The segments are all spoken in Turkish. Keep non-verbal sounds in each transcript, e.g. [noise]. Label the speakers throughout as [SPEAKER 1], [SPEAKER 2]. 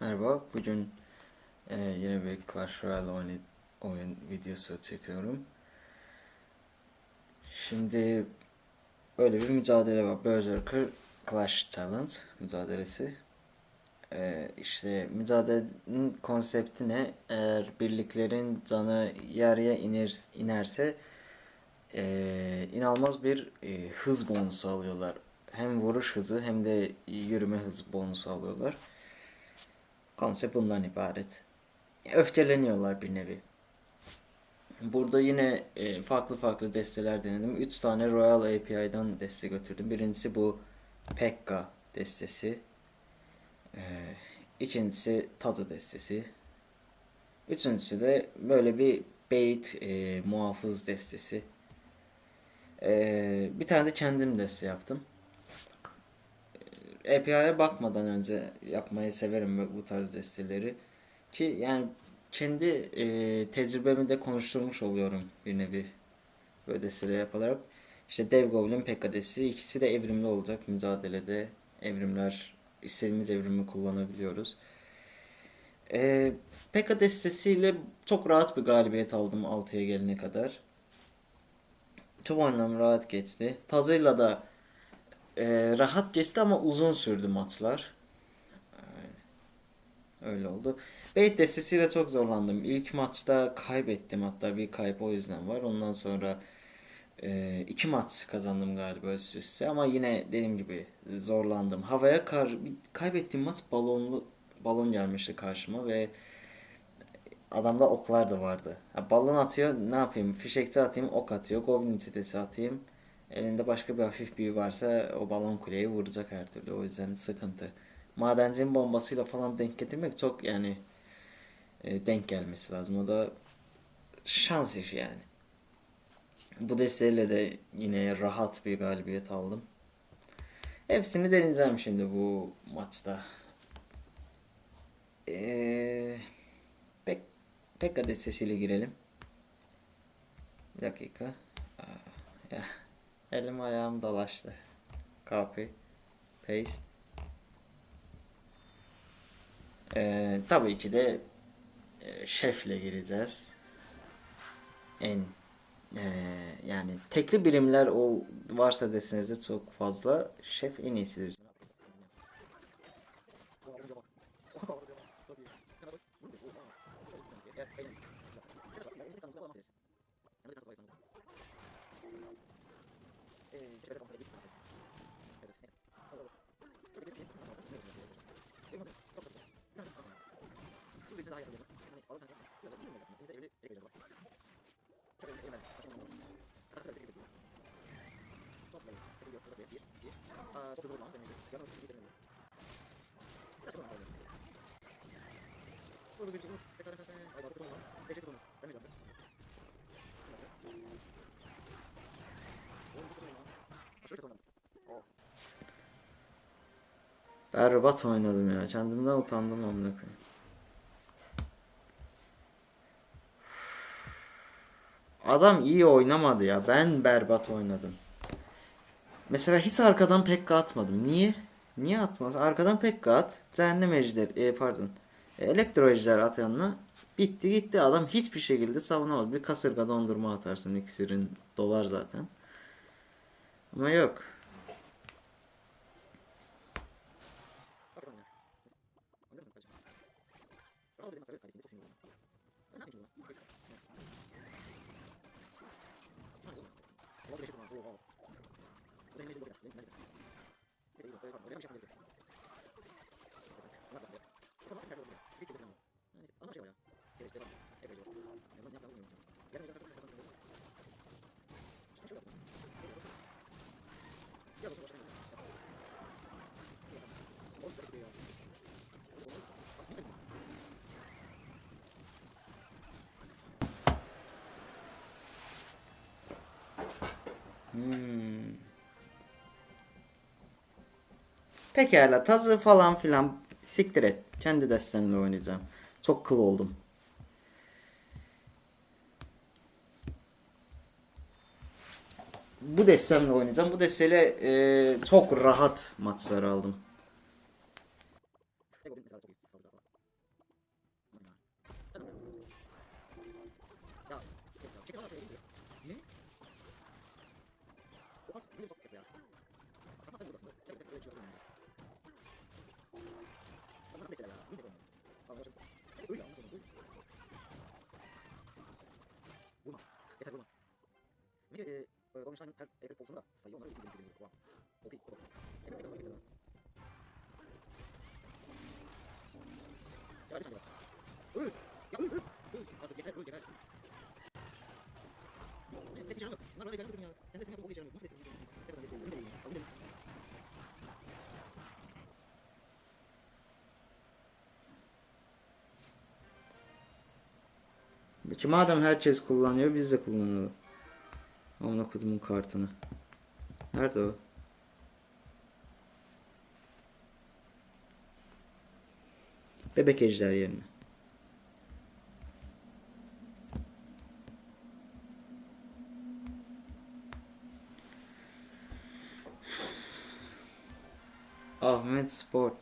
[SPEAKER 1] Merhaba, bugün e, yine bir Clash Royale oyun, oyun videosu çekiyorum. Şimdi böyle bir mücadele var. Berserker Clash Talent mücadelesi. E, işte mücadelenin konsepti ne? Eğer birliklerin canı yarıya iner, inerse e, inanılmaz bir e, hız bonusu alıyorlar. Hem vuruş hızı hem de yürüme hızı bonusu alıyorlar. Konsept bundan ibaret. Öfkeleniyorlar bir nevi. Burada yine e, farklı farklı desteler denedim. 3 tane Royal API'dan deste götürdüm. Birincisi bu Pekka destesi. E, ikincisi Tazı destesi. Üçüncüsü de böyle bir bait e, muhafız destesi. E, bir tane de kendim deste yaptım. API'ye bakmadan önce yapmayı severim bu- tarz desteleri. Ki yani kendi e, tecrübemi de konuşturmuş oluyorum bir nevi böyle desteleri yaparak. İşte Dev Goblin Pekka destesi ikisi de evrimli olacak mücadelede. Evrimler istediğimiz evrimi kullanabiliyoruz. E, Pekka destesiyle çok rahat bir galibiyet aldım 6'ya gelene kadar. Tüm oynam rahat geçti. Tazıyla da ee, rahat geçti ama uzun sürdü maçlar. Ee, Öyle oldu. Bait destesiyle çok zorlandım. İlk maçta kaybettim hatta bir kayıp o yüzden var. Ondan sonra e, iki maç kazandım galiba üst üste ama yine dediğim gibi zorlandım. Havaya kar kaybettiğim maç balonlu balon gelmişti karşıma ve adamda oklar da vardı. Ha, balon atıyor ne yapayım? Fişekçi atayım ok atıyor. Goblin çetesi atayım. Elinde başka bir hafif büyü varsa o balon kuleyi vuracak her türlü. O yüzden sıkıntı. Madencinin bombasıyla falan denk getirmek çok yani e, denk gelmesi lazım. O da şans işi yani. Bu desteğiyle de yine rahat bir galibiyet aldım. Hepsini deneyeceğim şimdi bu maçta. Ee, Pek Pekka destesiyle girelim. Bir dakika. Aa, ya. Elim ayağım dolaştı. Copy. Paste. Ee, tabii ki de e, şefle gireceğiz. En e, yani tekli birimler ol, varsa deseniz de çok fazla şef en iyisidir. Çok Berbat oynadım ya. Kendimden utandım amına koyayım. Adam iyi oynamadı ya. Ben berbat oynadım. Mesela hiç arkadan Pekka atmadım. Niye? Niye atmaz? Arkadan Pekka at. Cehennem ejderi, e, pardon. Elektro ejder at yanına. Bitti gitti. Adam hiçbir şekilde savunamadı. Bir kasırga dondurma atarsın. İksirin dolar zaten. Ama yok. 我这是？我，一路，Hmm. Pekala tazı falan filan siktir et. Kendi destemle oynayacağım. Çok kıl oldum. Bu destemle oynayacağım. Bu desteyle e, çok rahat maçlar aldım. Goblin mesela çok iyi saldırı falan. Aman ya. Hadi bakalım. Ya. Çekil lan şöyle. Ne? O kadar böyle çok ya. Sakın sen buradasın. Tek tek böyle şey yapalım. Ama nasıl mesela ya? Bu ne bu? Allah aşkına. Öyle anladım. Öyle. Vurma. Yeter vurma. Bir de e, Wolfenstein'ın her Epic Pulse'unu da sayıyor onları ikinci bitirdim. Wow. OP. OP. Epic Pulse'unu getirdim. Öl. Artık yeter öl. Peki madem herkes kullanıyor biz de kullanalım. Amına kodumun kartını. Nerede o? Bebek ejder yerine. Ahmet Sport.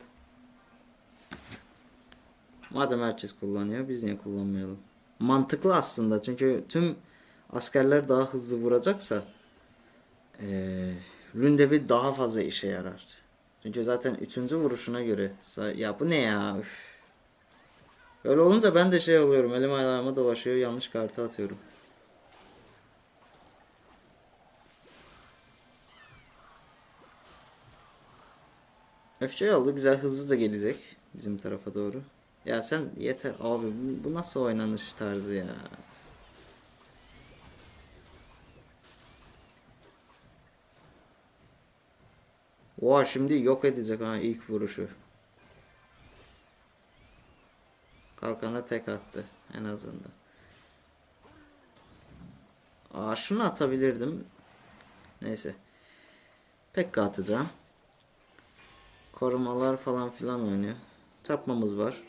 [SPEAKER 1] Madem herkes kullanıyor biz niye kullanmayalım? Mantıklı aslında çünkü tüm askerler daha hızlı vuracaksa eee Ründevi daha fazla işe yarar. Çünkü zaten üçüncü vuruşuna göre ya bu ne ya üf. Öyle olunca ben de şey oluyorum elim ayağıma dolaşıyor yanlış kartı atıyorum. Öfçe aldı güzel hızlı da gelecek bizim tarafa doğru. Ya sen yeter abi bu nasıl oynanış tarzı ya. Oha şimdi yok edecek ha ilk vuruşu. Kalkana tek attı en azından. Aa şunu atabilirdim. Neyse. Pekka atacağım. Korumalar falan filan oynuyor. Çarpmamız var.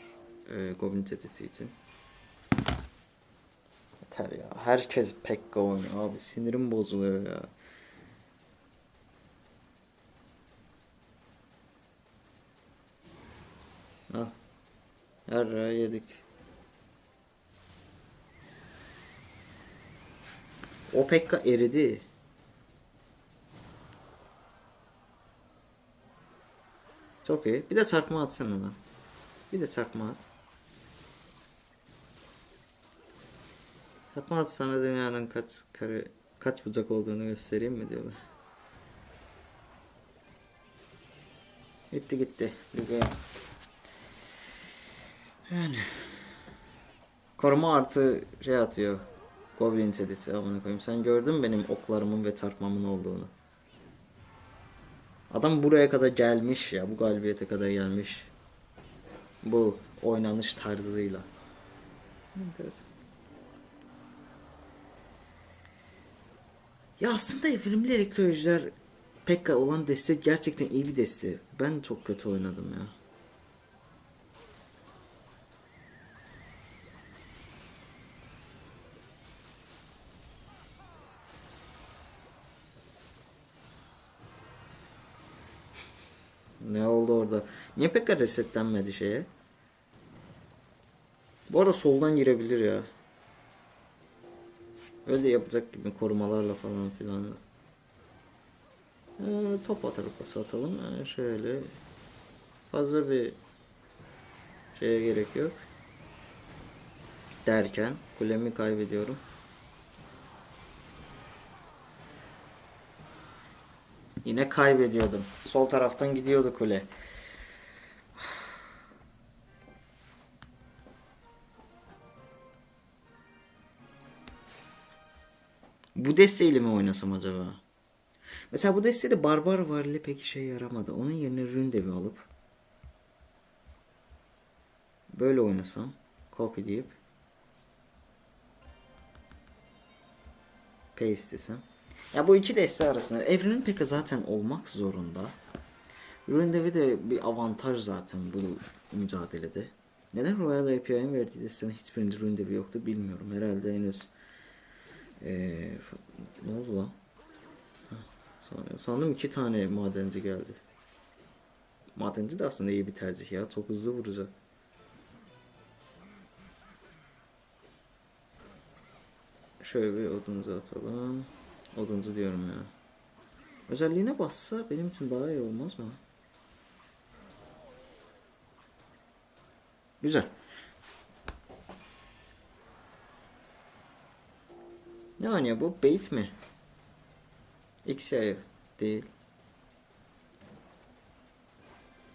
[SPEAKER 1] Ee, Goblin çetesi için. Yeter ya. Herkes Pekka oynuyor. Abi sinirim bozuluyor ya. Al. Yarra yedik. O Pekka eridi. Çok iyi. Bir de çarpma atsana lan. Bir de çarpma at. Çarpma at sana dünyanın kaç kare kaç bucak olduğunu göstereyim mi diyorlar. Gitti gitti. Güzel. Yani. Koruma artı şey atıyor. Goblin çetesi amına koyayım. Sen gördün mü benim oklarımın ve çarpmamın olduğunu? Adam buraya kadar gelmiş ya. Bu galibiyete kadar gelmiş. Bu oynanış tarzıyla. Enteresan. Ya aslında Evrimli Elektrolojiler Pekka olan deste gerçekten iyi bir deste. Ben çok kötü oynadım ya. Ne oldu orada? Niye Pekka resetlenmedi şeye? Bu arada soldan girebilir ya. Öyle yapacak gibi korumalarla falan filan. Ee, top atarıp pas atalım. Ee, şöyle. Fazla bir şeye gerek yok. Derken kulemi kaybediyorum. Yine kaybediyordum. Sol taraftan gidiyordu kule. Bu desteğiyle mi oynasam acaba? Mesela bu destede Barbar Varili pek işe yaramadı. Onun yerine Ründevi alıp böyle oynasam copy deyip paste desem. Ya bu iki deste arasında evrenin peki zaten olmak zorunda. Ründevi de bir avantaj zaten bu mücadelede. Neden Royal API'nin verdiği destenin hiçbirinde Ründevi yoktu bilmiyorum. Herhalde henüz ee, ne oldu lan? Heh, san- sandım iki tane madenci geldi. Madenci de aslında iyi bir tercih ya. Çok hızlı vuracak. Şöyle bir oduncu atalım. Oduncu diyorum ya. Özelliğine bassa benim için daha iyi olmaz mı? Güzel. Ne oynuyor bu? Bait mi? X yayı değil.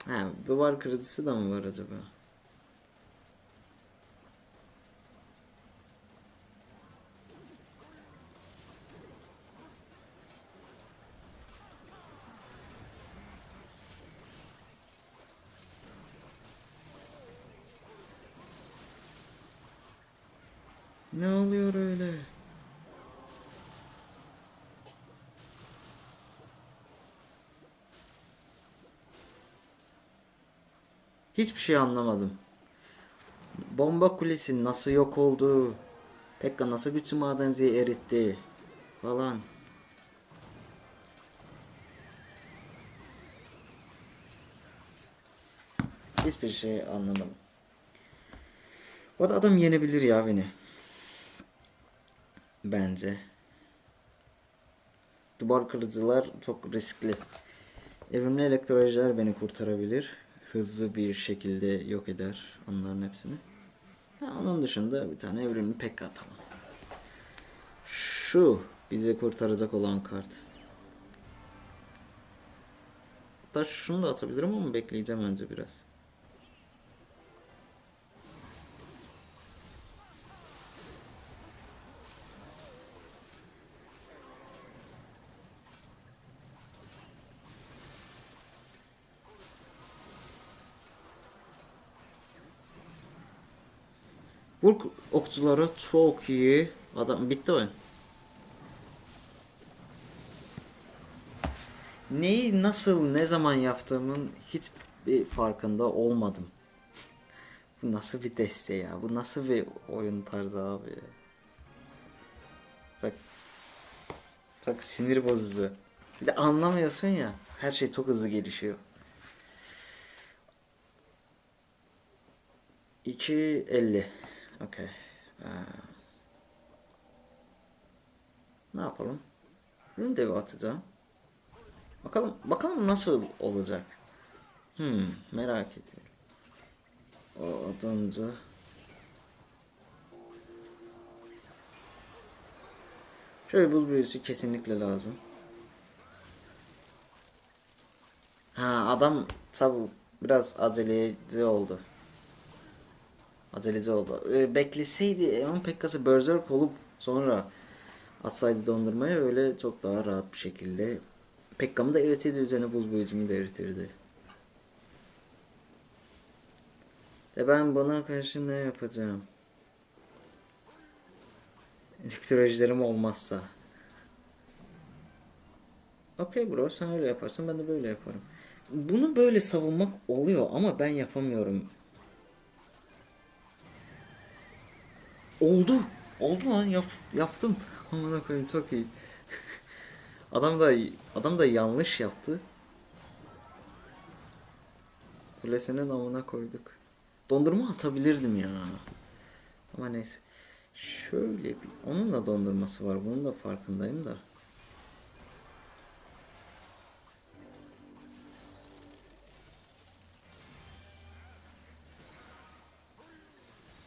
[SPEAKER 1] Ha, duvar kırıcısı da mı var acaba? Ne oluyor öyle? Hiçbir şey anlamadım. Bomba kulesi nasıl yok oldu? Pekka nasıl güçlü madenciyi eritti? Falan. Hiçbir şey anlamadım. Bu adam yenebilir ya beni. Bence. Duvar kırıcılar çok riskli. Evrimli elektrolojiler beni kurtarabilir. Hızlı bir şekilde yok eder onların hepsini. Onun dışında bir tane evrimli pekka atalım. Şu bizi kurtaracak olan kart. Hatta şunu da atabilirim ama bekleyeceğim önce biraz. Vur okçuları çok iyi. Adam bitti oyun. Neyi nasıl ne zaman yaptığımın hiçbir farkında olmadım. [laughs] Bu nasıl bir deste ya? Bu nasıl bir oyun tarzı abi ya? Çok, çok sinir bozucu. Bir de anlamıyorsun ya. Her şey çok hızlı gelişiyor. 2.50 Okey. Ee, ne yapalım? Rune devi atacağım. Bakalım bakalım nasıl olacak. Hmm, merak ediyorum. O oduncu. Şöyle buz büyüsü kesinlikle lazım. Ha adam tabi biraz aceleci oldu. Aceleci oldu. Ee, bekleseydi Evan Pekkas'ı Berserk olup sonra atsaydı dondurmaya öyle çok daha rahat bir şekilde Pekka'mı da eritirdi üzerine buz boyucumu da eritirdi. De ben buna karşı ne yapacağım? Elektrolojilerim olmazsa. Okey bro sen öyle yaparsın ben de böyle yaparım. Bunu böyle savunmak oluyor ama ben yapamıyorum. Oldu. Oldu lan yap, yaptım. Amına koyayım çok iyi. [laughs] adam da adam da yanlış yaptı. Kulesinin amına koyduk. Dondurma atabilirdim ya. Ama neyse. Şöyle bir onun da dondurması var. Bunun da farkındayım da.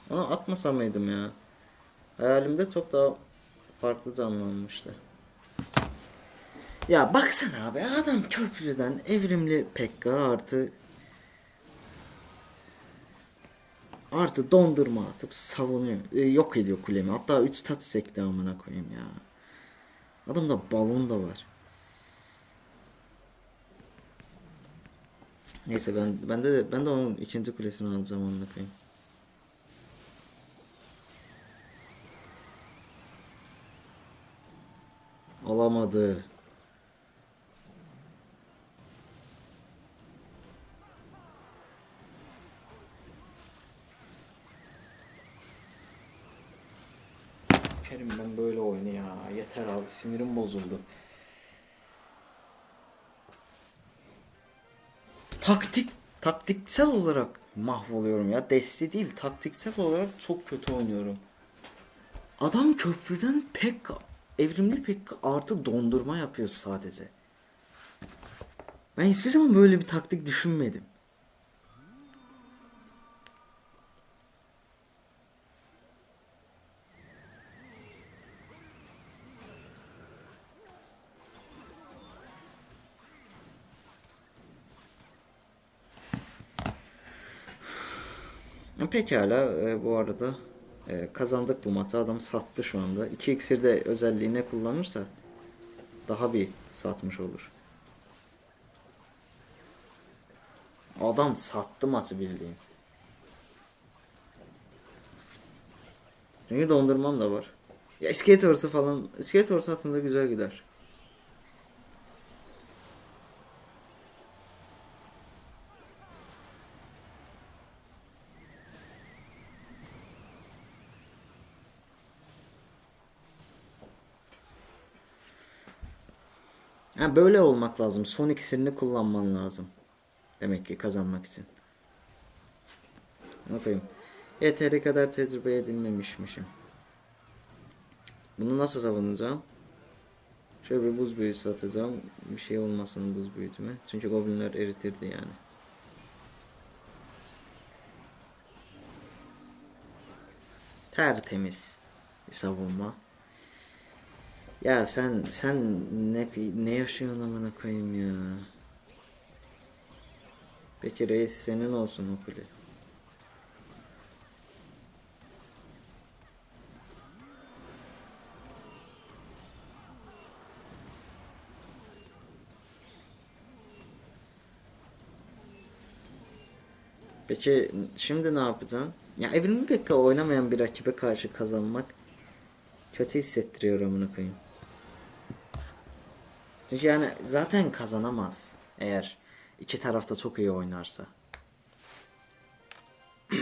[SPEAKER 1] Onu atmasa mıydım ya? Hayalimde çok daha farklı canlanmıştı. Ya baksana abi adam köprüden evrimli Pekka artı artı dondurma atıp savunuyor. e, yok ediyor kulemi. Hatta 3 tat sekti amına koyayım ya. Adamda balon da var. Neyse ben ben de ben de onun ikinci kulesini alacağım amına koyayım. Alamadı. Kerim ben böyle oyna ya. Yeter abi sinirim bozuldu. taktik taktiksel olarak mahvoluyorum ya. Desti değil taktiksel olarak çok kötü oynuyorum. Adam köprüden pek evrimli pek artı dondurma yapıyor sadece. Ben hiçbir zaman böyle bir taktik düşünmedim. Pekala e, bu arada e, kazandık bu maçı. Adam sattı şu anda. 2 iksir de özelliğine kullanırsa daha bir satmış olur. Adam sattı maçı bildiğin. Çünkü dondurmam da var. Ya skate horse'u falan skate horse aslında güzel gider. Ha böyle olmak lazım. Son iksirini kullanman lazım. Demek ki kazanmak için. Yapayım? Yeteri kadar tecrübe edinmemişmişim. Bunu nasıl savunacağım? Şöyle bir buz büyüsü atacağım. Bir şey olmasın buz büyütüme. Çünkü goblinler eritirdi yani. Tertemiz bir savunma. Ya sen sen ne ne yaşıyorsun amına koyayım ya. Peki reis senin olsun o kule. Peki şimdi ne yapacaksın? Ya evrimli pek oynamayan bir rakibe karşı kazanmak kötü hissettiriyor amına koyayım. Çünkü yani zaten kazanamaz eğer iki tarafta çok iyi oynarsa. [clears throat]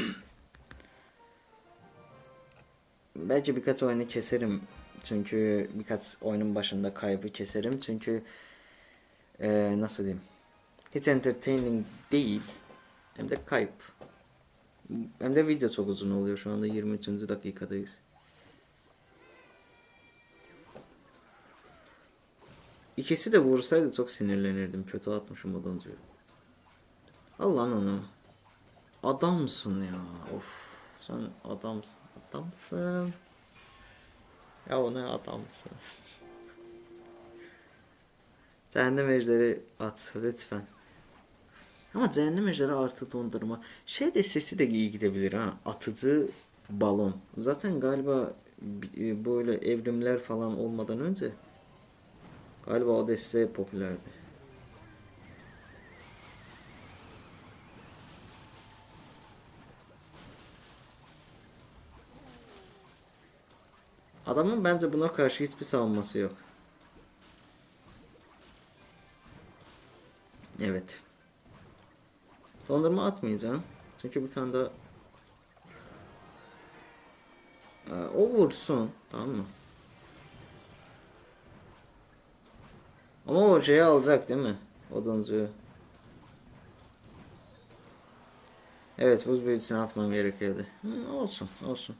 [SPEAKER 1] Belki birkaç oyunu keserim. Çünkü birkaç oyunun başında kaybı keserim. Çünkü eee, nasıl diyeyim? Hiç entertaining değil. Hem de kayıp. Hem de video çok uzun oluyor. Şu anda 23. dakikadayız. İkisi de vursaydı çok sinirlenirdim. Kötü atmışım oduncuyu. Al lan onu. Adamsın ya. Of. Sen adamsın. Adamsın. Ya o ne adamsın. [laughs] Cehennem ejderi at lütfen. Ama cehennem ejderi artı dondurma. Şey de sesi de iyi gidebilir ha. Atıcı balon. Zaten galiba bi- böyle evrimler falan olmadan önce galiba o popülerdi. Adamın bence buna karşı hiçbir savunması yok. Evet. Dondurma atmayacağım. Çünkü bir tane daha Ee, o vursun. Tamam mı? Ama o şeyi alacak değil mi? Oduncuyu. Evet buz büyücüsünü atmam gerekiyordu. Hı, olsun olsun.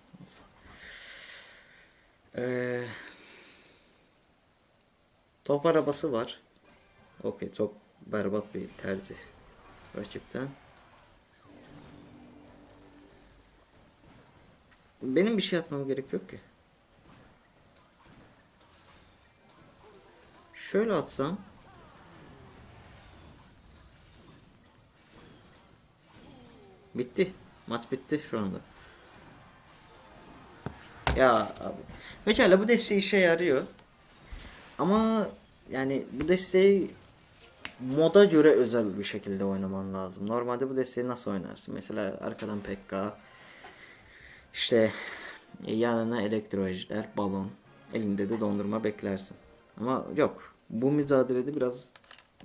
[SPEAKER 1] Ee, top arabası var. Okey çok berbat bir tercih rakipten. Benim bir şey atmam gerek yok ki. Şöyle atsam. Bitti. Maç bitti şu anda. Ya abi. Pekala bu desteği işe yarıyor. Ama yani bu desteği moda göre özel bir şekilde oynaman lazım. Normalde bu desteği nasıl oynarsın? Mesela arkadan Pekka işte yanına elektro ejder, balon, elinde de dondurma beklersin. Ama yok. Bu mücadelede biraz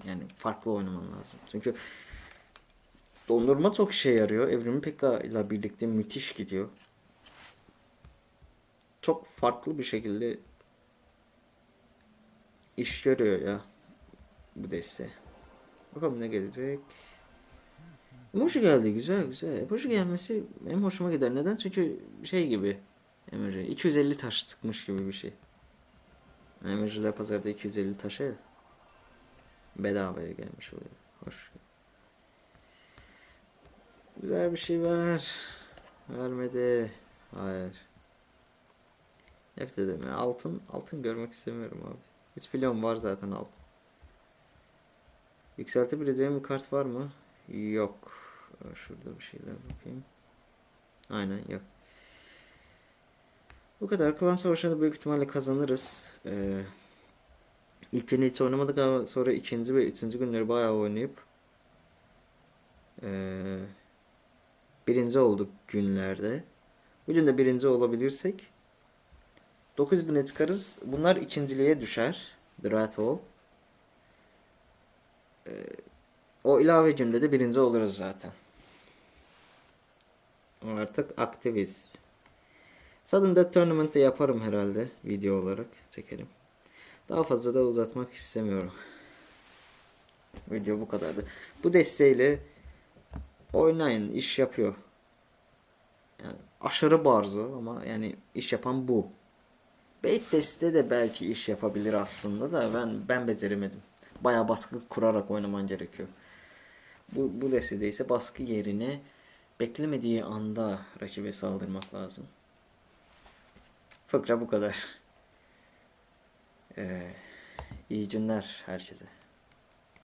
[SPEAKER 1] yani farklı oynaman lazım. Çünkü dondurma çok işe yarıyor. Evrimi Pekka ile birlikte müthiş gidiyor. Çok farklı bir şekilde iş görüyor ya bu deste. Bakalım ne gelecek. Emoji geldi güzel güzel. Emoji gelmesi benim hoşuma gider. Neden? Çünkü şey gibi emoji 250 taş çıkmış gibi bir şey. Emojiler pazarda 250 taşa ya. bedavaya gelmiş oluyor. Hoş. Güzel bir şey ver. Vermedi. Hayır. Nefret ederim. ya. Altın, altın görmek istemiyorum abi. Hiç biliyorum var zaten altın. Yükseltebileceğim bir kart var mı? Yok. Şurada bir şeyler bakayım. Aynen yok. Bu kadar. Klan savaşını büyük ihtimalle kazanırız. Ee, ilk günü hiç oynamadık ama sonra ikinci ve üçüncü günleri bayağı oynayıp ee, birinci olduk günlerde. Bugün de birinci olabilirsek 9000'e çıkarız. Bunlar ikinciliğe düşer. The Rat Hole. Ee, o ilave günde de birinci oluruz zaten. Artık aktiviz. Sudden Death Tournament'ı yaparım herhalde video olarak çekelim. Daha fazla da uzatmak istemiyorum. Video bu kadardı. Bu desteğiyle oynayın iş yapıyor. Yani aşırı barzı ama yani iş yapan bu. Bait deste de belki iş yapabilir aslında da ben ben beceremedim. Bayağı baskı kurarak oynaman gerekiyor. Bu, bu destede ise baskı yerine beklemediği anda rakibe saldırmak lazım. Fıkra bu kadar. Ee, iyi günler herkese.